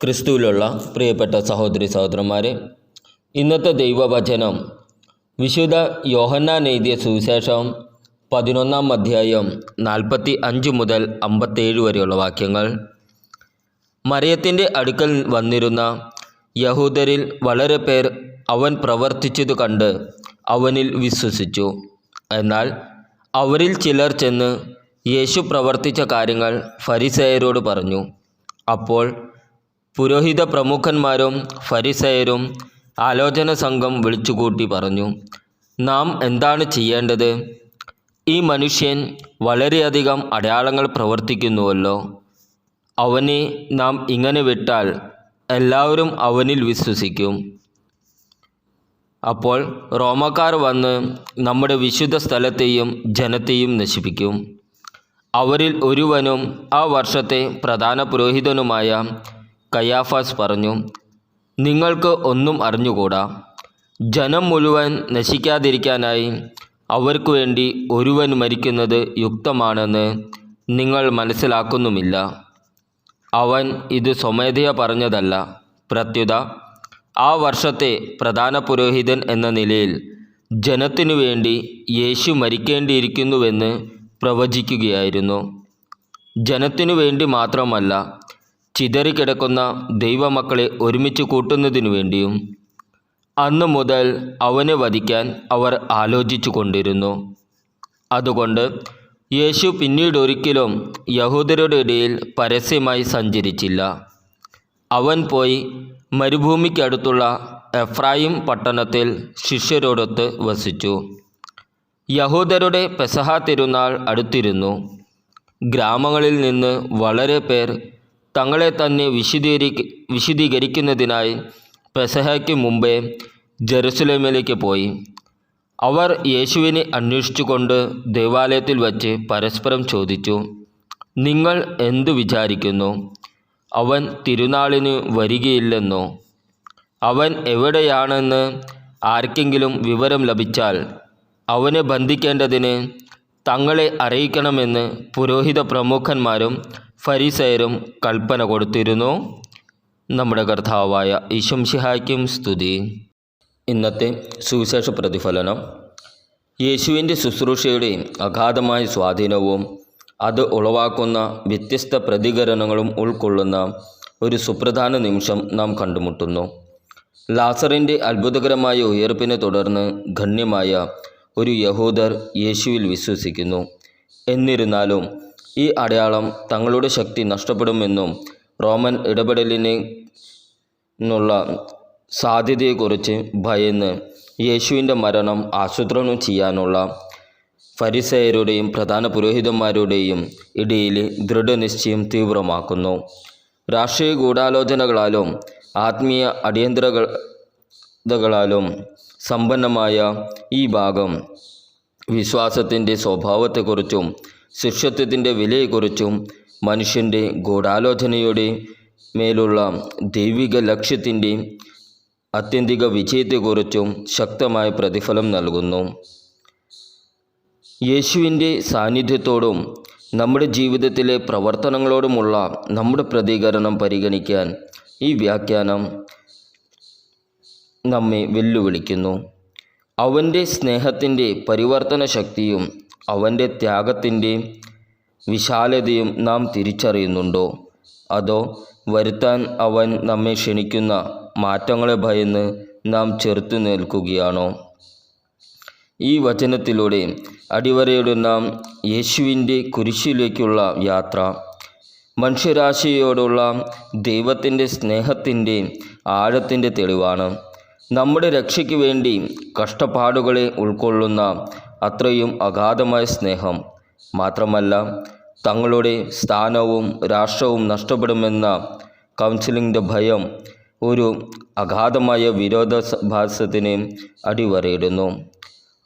ക്രിസ്തുവിലുള്ള പ്രിയപ്പെട്ട സഹോദരി സഹോദരന്മാരെ ഇന്നത്തെ ദൈവവചനം വിശുദ്ധ യോഹന്നാൻ എഴുതിയ സുവിശേഷം പതിനൊന്നാം അധ്യായം നാൽപ്പത്തി അഞ്ച് മുതൽ അമ്പത്തേഴ് വരെയുള്ള വാക്യങ്ങൾ. മറിയത്തിന്റെ അടുക്കൽ വന്നിരുന്ന യഹൂദരിൽ വളരെ പേർ അവൻ പ്രവർത്തിച്ചത് കണ്ട് അവനിൽ വിശ്വസിച്ചു. എന്നാൽ അവരിൽ ചിലർ ചെന്ന് യേശു പ്രവർത്തിച്ച കാര്യങ്ങൾ ഫരിസേയരോട് പറഞ്ഞു. അപ്പോൾ പുരോഹിത പ്രമുഖന്മാരും ഫരിസയരും ആലോചന സംഘം വിളിച്ചുകൂട്ടി പറഞ്ഞു നാം എന്താണ് ചെയ്യേണ്ടത്? ഈ മനുഷ്യൻ വളരെയധികം അടയാളങ്ങൾ പ്രവർത്തിക്കുന്നുവല്ലോ. അവനെ നാം ഇങ്ങനെ വിട്ടാൽ എല്ലാവരും അവനിൽ വിശ്വസിക്കും. അപ്പോൾ റോമക്കാർ വന്ന് നമ്മുടെ വിശുദ്ധ സ്ഥലത്തെയും ജനത്തെയും നശിപ്പിക്കും. അവരിൽ ഒരുവനും ആ വർഷത്തെ പ്രധാന പുരോഹിതനുമായ കയാഫാസ് പറഞ്ഞു നിങ്ങൾക്ക് ഒന്നും അറിഞ്ഞുകൂടാ. ജനം മുഴുവൻ നശിക്കാതിരിക്കാനായി അവർക്ക് വേണ്ടി ഒരുവൻ മരിക്കുന്നത് യുക്തമാണെന്ന് നിങ്ങൾ മനസ്സിലാക്കുന്നുമില്ല. അവൻ ഇത് സ്വമേധയാ പറഞ്ഞതല്ല. പ്രത്യുത ആ വർഷത്തെ പ്രധാന പുരോഹിതൻ എന്ന നിലയിൽ ജനത്തിനു വേണ്ടി യേശു മരിക്കേണ്ടിയിരിക്കുന്നുവെന്ന് പ്രവചിക്കുകയായിരുന്നു. ജനത്തിനു വേണ്ടി മാത്രമല്ല ചിതറിക്കിടക്കുന്ന ദൈവമക്കളെ ഒരുമിച്ച് കൂട്ടുന്നതിനു വേണ്ടിയും അന്നു മുതൽ അവനെ വധിക്കാൻ അവർ ആലോചിച്ചു കൊണ്ടിരുന്നു. അതുകൊണ്ട് യേശു പിന്നീട് പിന്നീടൊരിക്കലും യഹൂദരുടെ ഇടയിൽ പരസ്യമായി സഞ്ചരിച്ചില്ല. അവൻ പോയി മരുഭൂമിക്കടുത്തുള്ള എഫ്രായിം പട്ടണത്തിൽ ശിഷ്യരോടൊത്ത് വസിച്ചു. യഹൂദരുടെ പെസഹ തിരുനാൾ അടുത്തിരുന്നു. ഗ്രാമങ്ങളിൽ നിന്ന് വളരെ പേർ തങ്ങളെ തന്നെ വിശദീകരി വിശദീകരിക്കുന്നതിനായി പെസഹയ്ക്ക് മുമ്പേ ജെറുസലേമിലേക്ക് പോയി. അവർ യേശുവിനെ അന്വേഷിച്ചുകൊണ്ട് ദേവാലയത്തിൽ വച്ച് പരസ്പരം ചോദിച്ചു നിങ്ങൾ എന്തു വിചാരിക്കുന്നു? അവൻ തിരുനാളിന് വരികയില്ലെന്നോ? അവൻ എവിടെയാണെന്ന് ആർക്കെങ്കിലും വിവരം ലഭിച്ചാൽ അവനെ ബന്ധിക്കേണ്ടതിന് തങ്ങളെ അറിയിക്കണമെന്ന് പുരോഹിത പ്രമുഖന്മാരും ഫരിസയരും കൽപ്പന കൊടുത്തിരുന്നു. നമ്മുടെ കർത്താവായ ഈശംഷിഹായ്ക്കും സ്തുതി. ഇന്നത്തെ സുവിശേഷ പ്രതിഫലനം. യേശുവിന്റെ ശുശ്രൂഷയുടെ അഗാധമായ സ്വാധീനവും അത് ഉളവാക്കുന്ന വ്യത്യസ്ത പ്രതികരണങ്ങളും ഉൾക്കൊള്ളുന്ന ഒരു സുപ്രധാന നിമിഷം നാം കണ്ടുമുട്ടുന്നു. ലാസറിന്റെ അത്ഭുതകരമായ ഉയർപ്പിനെ തുടർന്ന് ഗണ്യമായ ഒരു യഹൂദർ യേശുവിൽ വിശ്വസിക്കുന്നു. എന്നിരുന്നാലും ഈ അടയാളം തങ്ങളുടെ ശക്തി നഷ്ടപ്പെടുമെന്നും റോമൻ ഇടപെടലിനെ ുള്ള സാധ്യതയെക്കുറിച്ച് ഭയന്ന് യേശുവിന്റെ മരണം ആസൂത്രണം ചെയ്യാനുള്ള ഫരിസയരുടെയും പ്രധാന പുരോഹിതന്മാരുടെയും ഇടയിൽ ദൃഢനിശ്ചയം തീവ്രമാക്കുന്നു. രാഷ്ട്രീയ ഗൂഢാലോചനകളാലും ആത്മീയ അടിയന്തരകളാലും സമ്പന്നമായ ഈ ഭാഗം വിശ്വാസത്തിന്റെ സ്വഭാവത്തെക്കുറിച്ചും ശിഷ്യത്വത്തിന്റെ വിലയെക്കുറിച്ചും മനുഷ്യന്റെ ഗൂഢാലോചനയുടെ മേലുള്ള ദൈവിക ലക്ഷ്യത്തിന്റെ ആത്യന്തിക വിജയത്തെക്കുറിച്ചും ശക്തമായ പ്രതിഫലം നൽകുന്നു. യേശുവിന്റെ സാന്നിധ്യത്തോടും നമ്മുടെ ജീവിതത്തിലെ പ്രവർത്തനങ്ങളോടുമുള്ള നമ്മുടെ പ്രതികരണം പരിഗണിക്കാൻ ഈ വ്യാഖ്യാനം നമ്മെ വെല്ലുവിളിക്കുന്നു. അവന്റെ സ്നേഹത്തിന്റെ പരിവർത്തന ശക്തിയും അവന്റെ ത്യാഗത്തിന്റെ വിശാലതയും നാം തിരിച്ചറിയുന്നുണ്ടോ? അതോ വരുത്താൻ അവൻ നമ്മെ ക്ഷണിക്കുന്ന മാറ്റങ്ങളെ ഭയന്ന് നാം ചെറുത്തു നിൽക്കുകയാണോ? ഈ വചനത്തിലൂടെ അടിവരയിടുന്ന യേശുവിന്റെ കുരിശിലേക്കുള്ള യാത്ര മനുഷ്യരാശിയോടുള്ള ദൈവത്തിന്റെ സ്നേഹത്തിന്റെ ആഴത്തിന്റെ തെളിവാണ്. നമ്മുടെ രക്ഷയ്ക്ക് വേണ്ടി കഷ്ടപ്പാടുകളെ ഉൾക്കൊള്ളുന്ന അത്രയും അഗാധമായ സ്നേഹം. മാത്രമല്ല തങ്ങളുടെ സ്ഥാനവും രാഷ്ട്രവും നഷ്ടപ്പെടുമെന്ന കൗൺസിലിംഗിന്റെ ഭയം ഒരു അഗാധമായ വിരോധാഭാസത്തിന് അടിവരയിടുന്നു.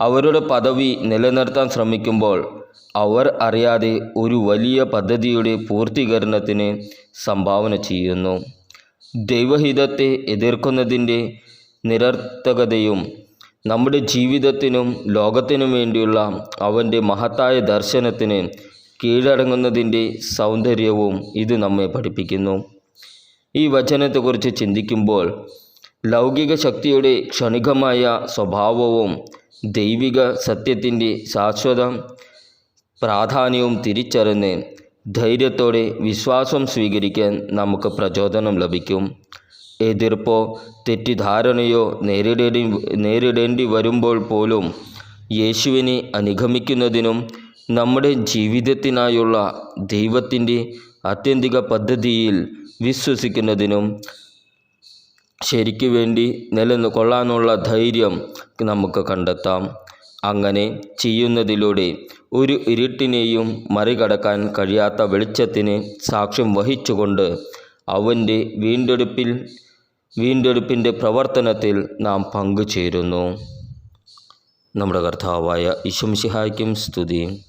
അവരുടെ പദവി നിലനിർത്താൻ ശ്രമിക്കുമ്പോൾ അവർ അറിയാതെ ഒരു വലിയ പദ്ധതിയുടെ പൂർത്തീകരണത്തിന് സംഭാവന ചെയ്യുന്നു. ദൈവഹിതത്തെ എതിർക്കുന്നതിന്റെ നിരർത്ഥകതയും നമ്മുടെ ജീവിതത്തിനും ലോകത്തിനും വേണ്ടിയുള്ള അവന്റെ മഹത്തായ ദർശനത്തിന് കീഴടങ്ങുന്നതിന്റെ സൗന്ദര്യവും ഇത് നമ്മെ പഠിപ്പിക്കുന്നു. ഈ വചനത്തെക്കുറിച്ച് ചിന്തിക്കുമ്പോൾ ലൗകിക ശക്തിയുടെ ക്ഷണികമായ സ്വഭാവവും ദൈവിക സത്യത്തിന്റെ ശാശ്വത പ്രാധാന്യവും തിരിച്ചറിഞ്ഞ് ധൈര്യത്തോടെ വിശ്വാസം സ്വീകരിക്കാൻ നമുക്ക് പ്രചോദനം ലഭിക്കും. എതിർപ്പോ തെറ്റിദ്ധാരണയോ നേരിടേണ്ടി നേരിടേണ്ടി വരുമ്പോൾ പോലും യേശുവിനെ അനുഗമിക്കുന്നതിനും നമ്മുടെ ജീവിതത്തിനായുള്ള ദൈവത്തിന്റെ ആത്യന്തിക പദ്ധതിയിൽ വിശ്വസിക്കുന്നതിനും ശരിക്കു വേണ്ടി നിലനിന്ന് കൊള്ളാനുള്ള ധൈര്യം നമുക്ക് കണ്ടെത്താം. അങ്ങനെ ചെയ്യുന്നതിലൂടെ ഒരു ഇരുട്ടിനെയും മറികടക്കാൻ കഴിയാത്ത വെളിച്ചത്തിന് സാക്ഷ്യം വഹിച്ചുകൊണ്ട് അവന്റെ വീണ്ടെടുപ്പിൽ വീണ്ടെടുപ്പിന്റെ പ്രവർത്തനത്തിൽ നാം പങ്കുചേരുന്നു. നമ്മുടെ കർത്താവായ ഇശംഷിഹായ്ക്കും സ്തുതി.